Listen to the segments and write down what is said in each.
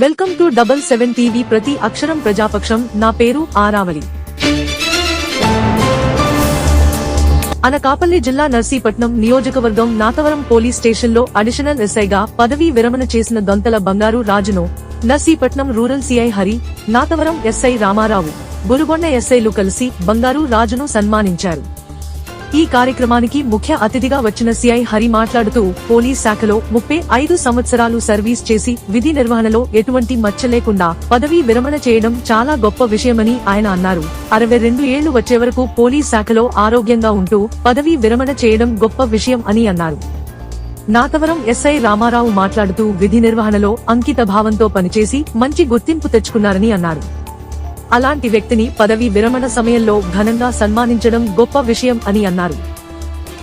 Welcome to double seven TV ప్రతి అక్షరం ప్రజాపక్షం. నా పేరు ఆరావళి. అనకాపల్లి జిల్లా నర్సీపట్నం నియోజకవర్గం నాతవరం పోలీస్ స్టేషన్లో అడిషనల్ ఎస్ఐగా పదవీ విరమణ చేసిన దొంతల బంగారు రాజును Narsipatnam rural CI Hari Nathavaram SI Ramarao Burugonda ఎస్ఐలు కలిసి బంగారు రాజును సన్మానించారు. ఈ కార్యక్రమానికి ముఖ్య అతిథిగా వచ్చిన సిఐ హరి మాట్లాడుతూ పోలీస్ శాఖలో ముప్పై ఐదు సంవత్సరాలు సర్వీస్ చేసి విధి నిర్వహణలో ఎటువంటి మచ్చ లేకుండా పదవీ విరమణ చేయడం చాలా గొప్ప విషయమని ఆయన అన్నారు. అరవై రెండు ఏళ్ళు వచ్చే వరకు పోలీస్ శాఖలో ఆరోగ్యంగా ఉంటూ పదవీ విరమణ చేయడం గొప్ప విషయం అని అన్నారు. నాతవరం ఎస్ఐ రామారావు మాట్లాడుతూ విధి నిర్వహణలో అంకిత భావంతో పనిచేసి మంచి గుర్తింపు తెచ్చుకున్నారని అన్నారు. అలాంటి వ్యక్తిని పదవి విరమణ సమయంలో ఘనంగా సన్మానించడం గొప్ప విషయం అని అన్నారు.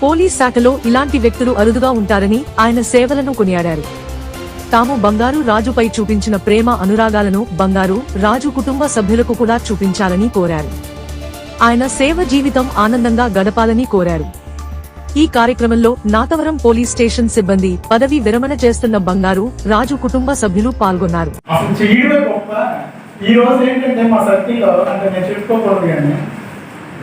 పోలీస్ శాఖలో ఇలాంటి వ్యక్తులు అరుదుగా ఉంటారని ఆయన సేవలను కొనియాడారు. తాము బంగారు రాజుపై చూపించిన ప్రేమ అనురాగాలను బంగారు రాజు కుటుంబ సభ్యులకు కూడా చూపించాలని కోరారు. ఆయన సేవ జీవితం ఆనందంగా గడపాలని కోరారు. ఈ కార్యక్రమంలో నాతవరం పోలీస్ స్టేషన్ సిబ్బంది పదవి విరమణ చేస్తున్న బంగారు రాజు కుటుంబ సభ్యులు పాల్గొన్నారు. ఈ రోజు ఏంటంటే మా సర్కిల్లో అంటే నేను చెప్పుకోకూడదు కానీ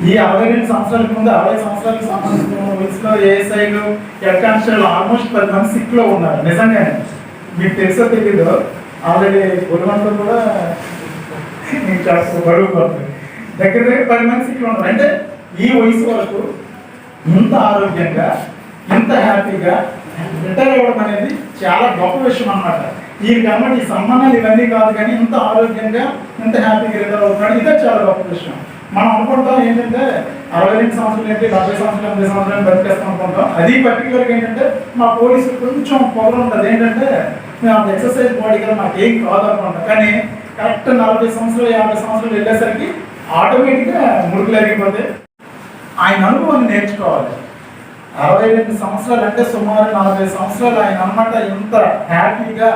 ఈ అరవై రెండు సంవత్సరాల ముందు అరవై సంవత్సరాలకు సంబంధించిన వయసులో ఏఎస్ఐలు హెడ్ కానిస్టేబుల్ ఆల్మోస్ట్ పది మంది సిక్లో ఉన్నారు. నిజంగానే మీకు తెలుసో తెలీదు ఆల్రెడీ గురువంతో కూడా నేను చాలా బరువు పడుతుంది దగ్గర దగ్గర పది మంది సిక్ ఉన్నారు. అంటే ఈ వయసు వరకు ఇంత ఆరోగ్యంగా ఇంత హ్యాపీగా రిటైర్ అవ్వడం అనేది చాలా గొప్ప విషయం అన్నమాట. ఈ కాబట్టి ఈ సంబంధాలు ఇవన్నీ కాదు కానీ ఇంత ఆరోగ్యంగా ఇంత హ్యాపీగా రిటైర్ అవుతున్నాడు. ఇదే చాలా గొప్ప విషయం. మనం అనుకుంటాం ఏంటంటే అరవై రెండు సంవత్సరాలు ఏంటి డెబ్బై సంవత్సరాలు ఎనభై సంవత్సరాలు బతికేస్తాం అనుకుంటాం. అది పర్టికులర్గా ఏంటంటే మా పోలీసులు కొంచెం పొగలు ఉంటుంది ఏంటంటే మేము అంత ఎక్సర్సైజ్ బాడీ కదా మాకు ఏం కాదు అనుకుంటాం కానీ కరెక్ట్ నలభై సంవత్సరాలు యాభై సంవత్సరాలు వెళ్ళేసరికి ఆటోమేటిక్గా ముడుకులు అరిగిపోతే ఆయన అనుభవాన్ని నేర్చుకోవాలి. అరవై రెండు సంవత్సరాలు అంటే సుమారు నలభై సంవత్సరాలు ఆయన అనమాట ఇంత హ్యాపీగా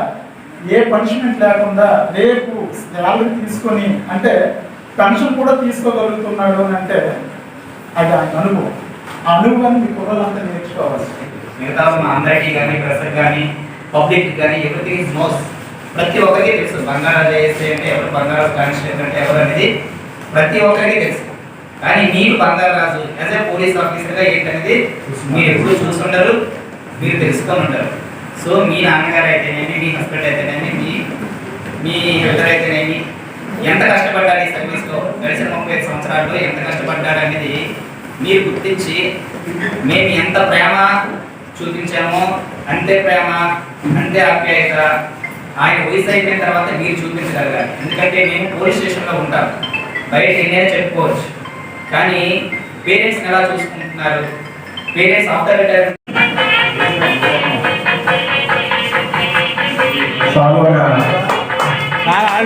ఏ పనిష్మెంట్ లేకుండా రేపు శాలరీ తీసుకొని అంటే పెన్షన్ కూడా తీసుకోగలుగుతున్నాడు అని అంటే అది ఆయన అనుభవం. ఆ అనుభవాన్ని మీ కుర్రలంతా నేర్చుకోవాలి. మిగతా ఉన్న అందరికీ కానీ ప్రెసర్ కానీ పబ్లిక్ కానీ ఎవ్రీథింగ్ ఇస్ నోస్ ప్రతి ఒక్కరికి తెలుసు. బంగారాజు చేస్తే అంటే ఎవరు బంగారాజు కానిస్టేబుల్ అంటే ఎవరు అనేది ప్రతి ఒక్కరికి తెలుసు. కానీ మీరు బంగారాజు యాజ్ ఏ పోలీస్ ఆఫీసర్గా ఏంటనేది మీరు ఎప్పుడు చూస్తుంటారు మీరు తెలుసుకొని ఉంటారు సో మీ నాన్నగారు అయితేనేమి మీ హస్బెండ్ అయితేనేమి మీ మీ ఎల్డర్ అయితేనేమి ఎంత కష్టపడ్డారు ఈ సర్వీస్లో గడిచిన ముప్పై ఐదు సంవత్సరాల్లో ఎంత కష్టపడ్డారు అనేది మీరు గుర్తించి మేము ఎంత ప్రేమ చూపించామో అంతే ప్రేమ అంతే ఆప్యాయత ఆయన వయసు అయిపోయిన తర్వాత మీరు చూపించగలగాలి. ఎందుకంటే మేము పోలీస్ స్టేషన్లో ఉంటాం. బయట ఎన్నైనా చెప్పుకోవచ్చు. కానీ పేరెంట్స్ని ఎలా చూసుకుంటున్నారు? పేరెంట్స్ ఆఫ్టర్ రిటైర్ సాల్వగా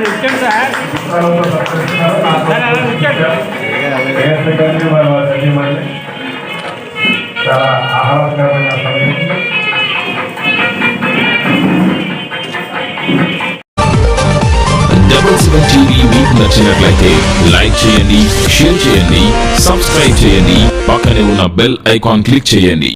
వచ్చాడు సార్ నచ్చినట్లయితే లైక్ చేయండి షేర్ చేయండి సబ్స్క్రైబ్ చేయండి పక్కనే ఉన్న బెల్ ఐకాన్ క్లిక్ చేయండి.